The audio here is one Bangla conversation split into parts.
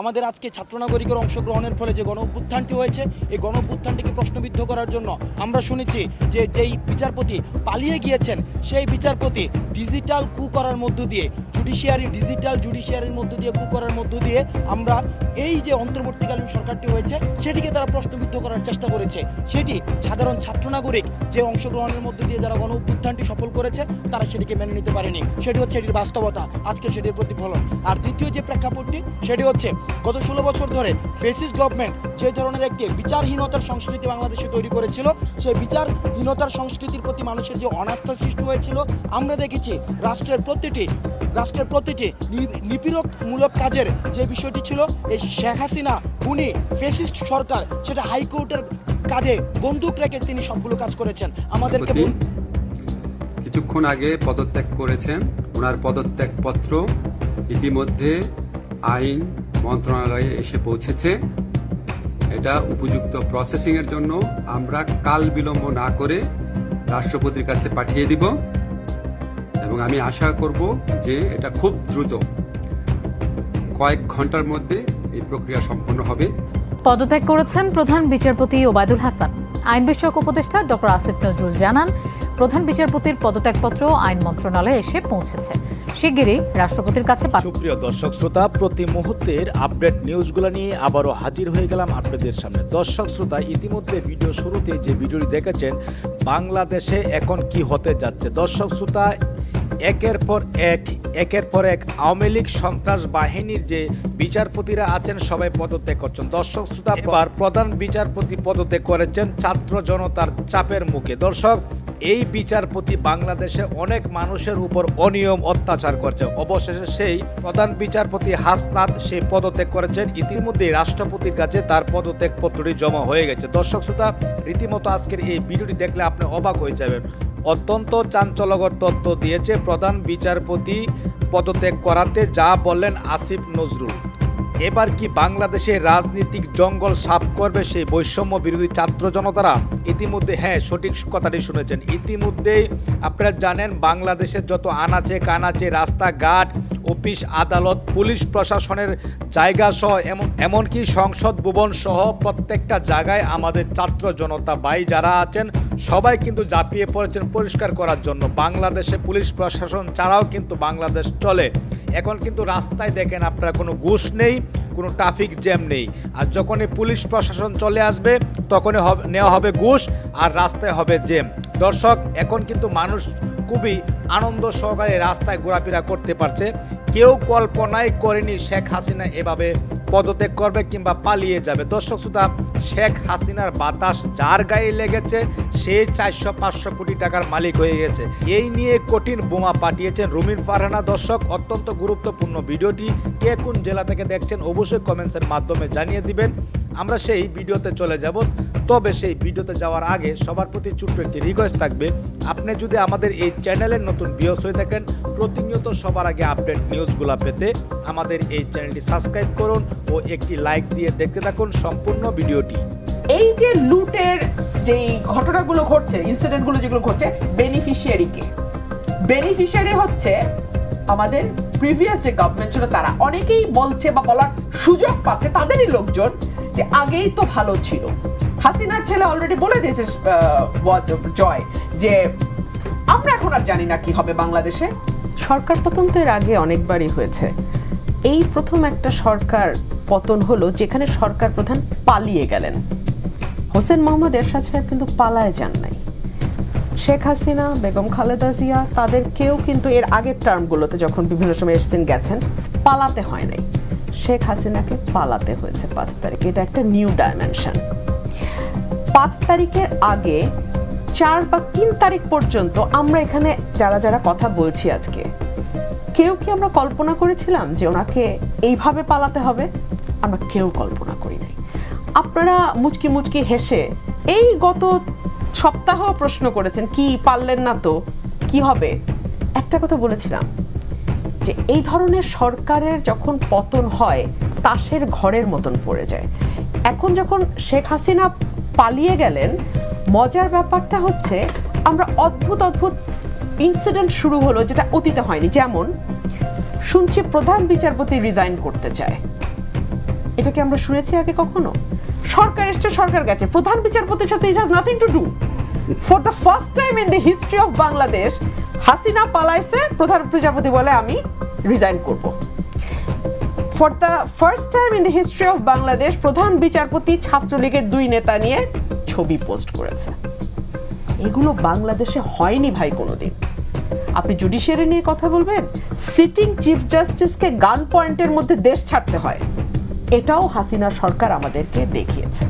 আমাদের আজকে ছাত্র নাগরিকের অংশগ্রহণের ফলে যে গণ অভ্যুত্থানটি হয়েছে, এই গণ অভ্যুত্থানটিকে প্রশ্নবিদ্ধ করার জন্য আমরা শুনেছি যে যেই বিচারপতি পালিয়ে গিয়েছেন, সেই বিচারপতি ডিজিটাল কু করার মধ্য দিয়ে, জুডিশিয়ারি ডিজিটাল জুডিশিয়ারির মধ্য দিয়ে কু করার মধ্য দিয়ে আমরা এই যে অন্তর্বর্তীকালীন সরকারটি হয়েছে, সেটিকে তারা প্রশ্নবিদ্ধ করার চেষ্টা করেছে। সেটি সাধারণ ছাত্র নাগরিক যে অংশগ্রহণের মধ্য দিয়ে যারা গণ অভ্যুত্থানটি সফল করেছে, তারা সেটিকে মেনে নিতে পারেনি। সেটি হচ্ছে এটির বাস্তবতা। আজকে সেটির প্রতিফলন। আর দ্বিতীয় যে প্রেক্ষাপটটি, সেটি হচ্ছে গত ষোলো বছর ধরে ফেসিস গভর্নমেন্ট যে ধরনের একটি বিচারহীনতার সংস্কৃতি বাংলাদেশে তৈরি করেছিল, সেই বিচারহীনতার সংস্কৃতির প্রতি মানুষের যে অনাস্থা সৃষ্টি হয়েছিল, আমরা দেখেছি রাষ্ট্রের প্রতিটি রাষ্ট্রের প্রতিটি নিপীড়কমূলক কাজের যে বিষয়টি ছিল এই শেখ হাসিনা উনি ফেসিস্ট সরকার সেটা হাইকোর্টের কাঁধে বন্দুক রেখে তিনি সবগুলো কাজ করেছেন। আমাদেরকে কিছুক্ষণ আগে পদত্যাগ করেছেন। ওনার পদত্যাগ পত্র ইতিমধ্যে আইন মন্ত্রণালয়ে এসে পৌঁছেছে। এটা উপযুক্ত প্রসেসিং এর জন্য আমরা কাল বিলম্ব না করে রাষ্ট্রপতির কাছে পাঠিয়ে দিব। আমি আশা করব যে এটা খুব দ্রুত কয়েক ঘণ্টার মধ্যে এই প্রক্রিয়া সম্পন্ন হবে। পদত্যাগ করেছেন প্রধান বিচারপতি ওবায়দুল হাসান। আইন বিষয়ক উপদেষ্টা ডক্টর আসিফ নজরুল জানান প্রধান বিচারপতির পদত্যাগপত্র আইন মন্ত্রণালয়ে এসে পৌঁছেছে। শিগগিরই রাষ্ট্রপতির কাছে সুপ্রিয় দর্শক শ্রোতা প্রতি মুহূর্তের আপডেট নিউজগুলো নিয়ে আবারও হাজির হয়ে গেলাম আপনাদের সামনে। দর্শক শ্রোতা ইতিমধ্যে ভিডিও শুরুতে যে ভিডিওটি দেখেছেন বাংলাদেশে এখন কি হতে যাচ্ছে? দর্শক শ্রোতা একের পর এক, একের পর এক আওয়ামী লীগ সন্ত্রাস বাহিনীর যে বিচারপতিরা আছেন, সবাই পদত্যাগ করছেন। দর্শক শ্রোতা, এবার প্রধান বিচারপতি পদত্যাগ করেছেন ছাত্র জনতার চাপের মুখে। দর্শক, এই বিচারপতি বাংলাদেশে অনেক মানুষের উপর অনিয়ম অত্যাচার করছে। অবশেষে সেই প্রধান বিচারপতি হাসনাত সেই পদত্যাগ করেছেন। ইতিমধ্যে রাষ্ট্রপতির কাছে তার পদত্যাগ পত্রটি জমা হয়ে গেছে। দর্শক শ্রোতা, রীতিমতো আজকের এই ভিডিওটি দেখলে আপনি অবাক হয়ে যাবেন। অত্যন্ত চাঞ্চল্যকর তথ্য দিয়েছে প্রধান বিচারপতি পদত্যাগ করাতে যা বললেন আসিফ নজরুল। এবার কি বাংলাদেশে রাজনৈতিক জঙ্গল সাফ করবে সেই বৈষম্য বিরোধী ছাত্র জনতারা? ইতিমধ্যে হ্যাঁ সঠিক কথাটি শুনেছেন। ইতিমধ্যেই আপনারা জানেন, বাংলাদেশের যত আনাচে কানাচে রাস্তাঘাট অফিস, আদালত, পুলিশ প্রশাসনের জায়গা সহ এমন, এমনকি সংসদ ভবন সহ প্রত্যেকটা জায়গায় আমাদের ছাত্র জনতা ভাই যারা আছেন, সবাই কিন্তু ঝাঁপিয়ে পড়েছেন পরিষ্কার করার জন্য। বাংলাদেশে পুলিশ প্রশাসন ছাড়াও কিন্তু বাংলাদেশ চলে। এখন কিন্তু রাস্তায় দেখেন আপনারা কোনো ঘুষ নেই, কোনো ট্রাফিক জ্যাম নেই। আর যখনই পুলিশ প্রশাসন চলে আসবে, তখনই হবে, নেওয়া হবে ঘুষ আর রাস্তায় হবে জ্যাম। দর্শক, এখন কিন্তু মানুষ খুবই আনন্দ সহকারে রাস্তায় ঘোরাফেরা করতে পারছে। কেউ কল্পনাই করেনি শেখ হাসিনা এভাবে পদত্যাগ করবে কিংবা পালিয়ে যাবে। দর্শক শ্রোতা, শেখ হাসিনার বাতাস যার গায়ে লেগেছে, সে চারশো পাঁচশো কোটি টাকার মালিক হয়ে গেছে। এই নিয়ে কঠিন বোমা পাঠিয়েছেন রুমিন ফারহানা। দর্শক, অত্যন্ত গুরুত্বপূর্ণ ভিডিওটি কে কোন জেলা থেকে দেখছেন অবশ্যই কমেন্টসের মাধ্যমে জানিয়ে দিবেন। আমরা সেই ভিডিওতে চলে যাব। তবে সেই ভিডিওতে যাওয়ার আগে সবার প্রতি ছোট্ট একটি রিকোয়েস্ট থাকবে। আপনি যদি আমাদের এই চ্যানেলের নতুন ভিউস হয়ে থাকেন, প্রতিনিয়ত সবার আগে আপডেট নিউজগুলো পেতে আমাদের এই চ্যানেলটি সাবস্ক্রাইব করুন ও একটি লাইক দিয়ে দেখতে থাকুন সম্পূর্ণ ভিডিওটি। এই যে লুটের যে ঘটনাগুলো ঘটছে ইনসিডেন্টগুলো যেগুলো ঘটছে বেনিফিশিয়ারি কে। বেনিফিশিয়ারি হচ্ছে আমাদের প্রিভিয়াস যে গভর্নমেন্ট ছিল, তারা অনেকেই বলছে বা বলার সুযোগ পাচ্ছে তাদেরই লোকজন যে আগেই তো ভালো ছিল। হাসিনার ছেলে অলরেডি বলে দিয়েছে জয়, যে আমরা এখন আর জানি না কি হবে বাংলাদেশে। সরকার পতন তো এর আগে অনেকবারই হয়েছে। এই প্রথম একটা সরকার পতন হলো যেখানে সরকার প্রধান পালিয়ে গেলেন। হোসেন মোহাম্মদ এরশাদ সাহেব কিন্তু পালায় যান নাই। শেখ হাসিনা, বেগম খালেদা জিয়া, তাদের কেউ কিন্তু এর আগের টার্মগুলোতে যখন বিভিন্ন সময় এসেছেন, গেছেন, পালাতে হয় নাই। শেখ হাসিনাকে পালাতে হয়েছে পাঁচ তারিখে। এটা একটা নিউ ডাইমেনশন পাঁচ তারিখের আগে চার বা তিন তারিখ পর্যন্ত আমরা এখানে যারা যারা কথা বলছি আজকে, কেউ কি আমরা কল্পনা করেছিলাম যে ওনাকে এইভাবে পালাতে হবে? আমরা কেউ কল্পনা করি নাই। আপনারা মুচকি মুচকি হেসে এই গত সপ্তাহ প্রশ্ন করেছেন, কি পারলেন না তো? কি হবে? একটা কথা বলেছিলাম যে এই ধরনের সরকারের যখন পতন হয়, তাসের ঘরের মতন পড়ে যায়। এখন যখন শেখ হাসিনা পালিয়ে গেলেন, মজার ব্যাপারটা হচ্ছে আমরা অদ্ভুত অদ্ভুত ইনসিডেন্ট শুরু হলো যেটা অতীতে হয়নি। যেমন, শুনছি প্রধান বিচারপতি রিজাইন করতে চায়। এটা কি আমরা শুনেছি আগে কখনো? সরকার এসছে, সরকার গেছে। প্রধান বিচারপতির সাথে it has nothing to do for the first time in the history of Bangladesh Hasina পালাইছে, প্রধান বিচারপতি বলে আমি রিজাইন করব। For the first time in the history of Bangladesh প্রধান বিচারপতি ছাত্রলীগের দুই নেতা নিয়ে ছবি পোস্ট করেছে এগুলো বাংলাদেশে হয়নি ভাই কোনোদিন আপনি জুডিশিয়ারি নিয়ে কথা বলবেন সিটিং চিফ জাস্টিসকে গান পয়েন্টের মধ্যে দেশ ছাড়তে হয় এটাও হাসিনা সরকার আমাদেরকে দেখিয়েছে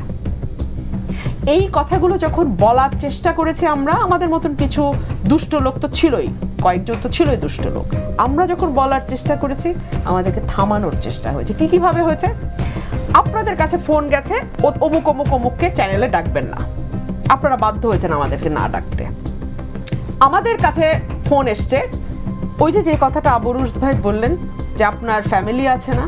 এই কথাগুলো যখন বলার চেষ্টা করেছি আমরা আমাদের মতন কিছু দুষ্ট লোক তো ছিলই কয়েকজন তো ছিলই দুষ্ট লোক। আমরা যখন বলার চেষ্টা করেছি, আমাদেরকে থামানোর চেষ্টা হয়েছে। কি কীভাবে হয়েছে? আপনাদের কাছে ফোন গেছে, ও- অমুক অমুক অমুককে চ্যানেলে ডাকবেন না। আপনারা বাধ্য হয়েছেন আমাদেরকে না ডাকতে। আমাদের কাছে ফোন এসছে। ওই যে যে কথাটা আবরুষ ভাই বললেন যে, আপনার ফ্যামিলি আছে না?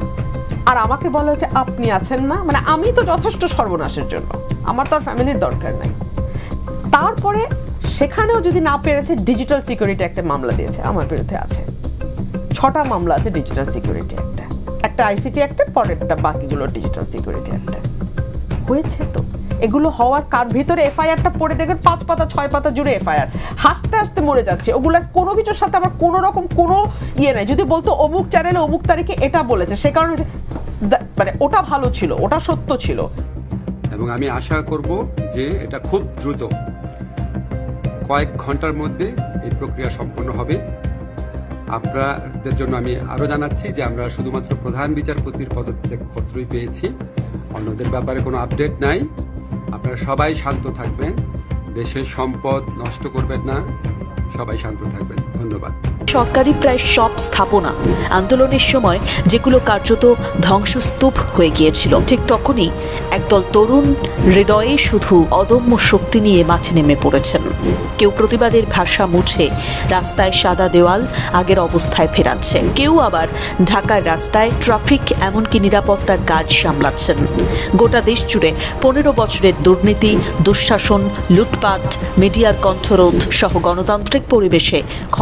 আর আমাকে বলা হয়েছে, আপনি আছেন না? মানে আমি তো যথেষ্ট সর্বনাশের জন্য। আমার তো আর ফ্যামিলির দরকার নাই। তারপরে সেখানেও যদি না পেরেছে ডিজিটাল সিকিউরিটি একটা মামলা দিয়েছে, আমার বিরুদ্ধে আছে। ছটা মামলা আছে ডিজিটাল সিকিউরিটি একটা। একটা আইসিটি একটা পরেরটা বাকিগুলো ডিজিটাল সিকিউরিটি একটা। হয়েছে তো। এগুলো হওয়ার কার ভিতরে এফআইআরটা পড়ে দেখবেন, পাঁচ পাতা, ছয় পাতা জুড়ে এফআইআর হাসতে হাসতে মরে যাচ্ছে। ওগুলো কোনো কিছুর সাথে আমার কোনো রকম কোনো ইয়ে নাই। যদি বলতো অমুক চ্যানেলে অমুক তারিখে এটা বলেছে, সে কারণে মানে ওটা ভালো ছিল, ওটা সত্য ছিল। এবং আমি আশা করব যে এটা খুব দ্রুত কয়েক ঘণ্টার মধ্যে এই প্রক্রিয়া সম্পন্ন হবে। আপনাদের জন্য আমি আরও জানাচ্ছি যে আমরা শুধুমাত্র প্রধান বিচারপতির পদত্যাগপত্রই পেয়েছি। অন্যদের ব্যাপারে কোনো আপডেট নাই। আপনারা সবাই শান্ত থাকবেন। দেশের সম্পদ নষ্ট করবেন না। সবাই শান্ত থাকবেন। ধন্যবাদ। সরকারি প্রায় সব স্থাপনা আন্দোলনের সময় যেগুলো কার্যত ধ্বংসস্তূপ হয়ে গিয়েছিল, ঠিক তখনই একদল তরুণ হৃদয়ে শুধু অদম্য শক্তি নিয়ে মাঠে নেমে পড়েছেন। কেউ প্রতিবাদের ভাষা মুছে রাস্তায় সাদা দেওয়াল আগের অবস্থায় ফেরাচ্ছে, কেউ আবার ঢাকার রাস্তায় ট্রাফিক এমনকি নিরাপত্তার কাজ সামলাচ্ছেন। গোটা দেশ জুড়ে পনেরো বছরের দুর্নীতি, দুঃশাসন, লুটপাট, মিডিয়ার কণ্ঠরোধ সহ গণতান্ত্রিক পরিবেশে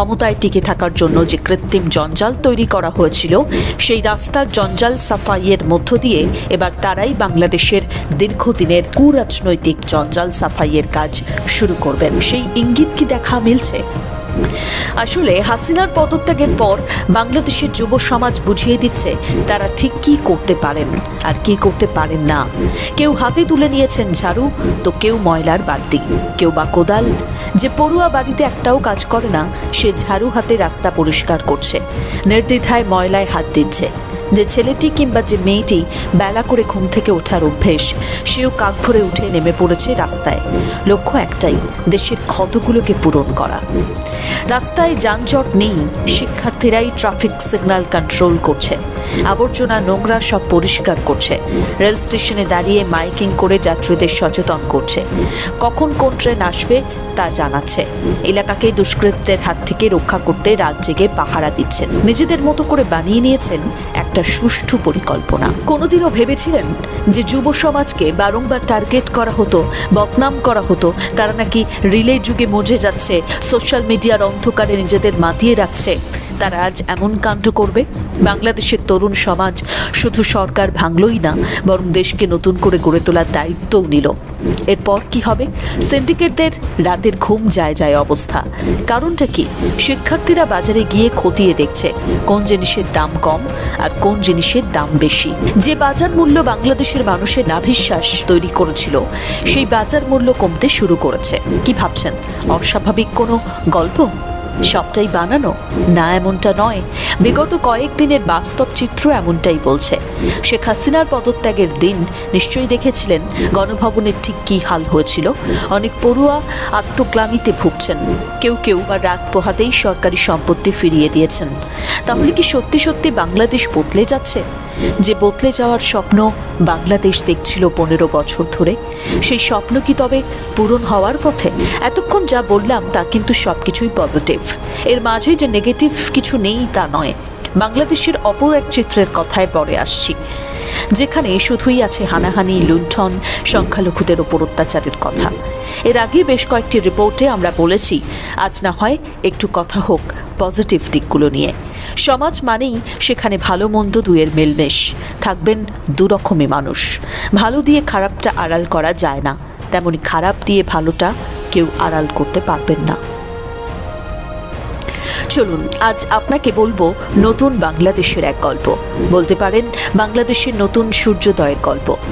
ক্ষমতায় টিকে থাকার জন্য যে কৃত্রিম জঞ্জাল তৈরি করা হয়েছিল, সেই রাস্তার জঞ্জাল সাফাইয়ের মধ্য দিয়ে এবার তারাই বাংলাদেশের দীর্ঘদিনের কুরাজনৈতিক জঞ্জাল সাফাইয়ের কাজ শুরু করবেন। সেই ইঙ্গিত কি দেখা মিলছে? আসলে হাসিনার পদত্যাগের পর বাংলাদেশের যুব সমাজ বুঝিয়ে দিচ্ছে তারা ঠিক কি করতে পারেন আর কি করতে পারেন না। কেউ হাতে তুলে নিয়েছেন ঝাড়ু, তো কেউ ময়লার বালতি, কেউ বা কোদাল। যে পড়ুয়া বাড়িতে একটাও কাজ করে না, সে ঝাড়ু হাতে রাস্তা পরিষ্কার করছে, নির্দ্বিধায় ময়লায় হাত দিচ্ছে। যে ছেলেটি কিংবা যে মেয়েটি বেলা করে ঘুম থেকে ওঠার অভ্যেস, সেও কাক ভরে উঠে নেমে পড়েছে রাস্তায়। লক্ষ্য একটাই, দেশের ক্ষতগুলোকে পূরণ করা। রাস্তায় যানজট নেই, শিক্ষার্থীরাই ট্রাফিক সিগন্যাল কন্ট্রোল করছে। আবর্জনা, নোংরা সব পরিষ্কার করছে। রেল স্টেশনে দাঁড়িয়ে মাইকিং করে যাত্রীদের সচেতন করছে। কখন কোন ট্রেন আসবে তা জানাচ্ছে। এলাকাকে দুষ্কৃতদের হাত থেকে রক্ষা করতে রাত জেগে পাহারা দিচ্ছেন। নিজেদের মতো করে বানিয়ে নিয়েছেন একটা সুষ্ঠু পরিকল্পনা। কোনোদিনও ভেবেছিলেন যে যুব সমাজকে বারংবার টার্গেট করা হতো, বদনাম করা হতো। তারা নাকি রিলে যুগে মজে যাচ্ছে, সোশ্যাল মিডিয়ার অন্ধকারে নিজেদের মাতিয়ে রাখছে। তারা আজ এমন কাণ্ড করবে? বাংলাদেশের তরুণ সমাজ শুধু সরকার ভাঙলই না, বরং দেশকে নতুন করে গড়ে তোলার দায়িত্বও নিল। এরপর কি হবে? সিন্ডিকেটদের রাতের ঘুম যায় যায় অবস্থা। কারণটা কি? শিক্ষার্থীরা বাজারে গিয়ে খতিয়ে দেখছে, কোন জিনিসের দাম কম আর কোন জিনিসের দাম বেশি। যে বাজার মূল্য বাংলাদেশের মানুষের নাভিশ্বাস তৈরি করেছিল, সেই বাজার মূল্য কমতে শুরু করেছে। কি ভাবছেন? অস্বাভাবিক কোনো গল্প? সবটাই বানানো? না, এমনটা নয়। বিগত কয়েকদিনের বাস্তব চিত্র এমনটাই বলছে। শেখ হাসিনার পদত্যাগের দিন নিশ্চয়ই দেখেছিলেন গণভবনের ঠিক কী হাল হয়েছিল। অনেক পড়ুয়া আত্মগ্লানিতে ভুগছেন। কেউ কেউ বা রাত পোহাতেই সরকারি সম্পত্তি ফিরিয়ে দিয়েছেন। তাহলে কি সত্যি সত্যি বাংলাদেশ বদলে যাচ্ছে? যে বদলে যাওয়ার স্বপ্ন বাংলাদেশ দেখছিল পনেরো বছর ধরে, সেই স্বপ্ন কি তবে পূরণ হওয়ার পথে? এতক্ষণ যা বললাম তা কিন্তু সব কিছুই পজিটিভ। এর মাঝে যে নেগেটিভ কিছু নেই তা নয়। বাংলাদেশের অপর এক চিত্রের কথায় পরে আসছি, যেখানে শুধুই আছে হানাহানি, লুণ্ঠন, সংখ্যালঘুদের ওপর অত্যাচারের কথা। এর আগে বেশ কয়েকটি রিপোর্টে আমরা বলেছি, আজ না হয় একটু কথা হোক পজিটিভ দিকগুলো নিয়ে। সমাজ মানেই সেখানে ভালো মন্দ দুয়ের মেলমেশ। থাকবেন দুরকমই মানুষ। ভালো দিয়ে খারাপটা আড়াল করা যায় না। তেমনি খারাপ দিয়ে ভালোটা কেউ আড়াল করতে পারবেন না। চলুন, আজ আপনাকে বলব নতুন বাংলাদেশের এক গল্প। বলতে পারেন, বাংলাদেশের নতুন সূর্যোদয়ের গল্প।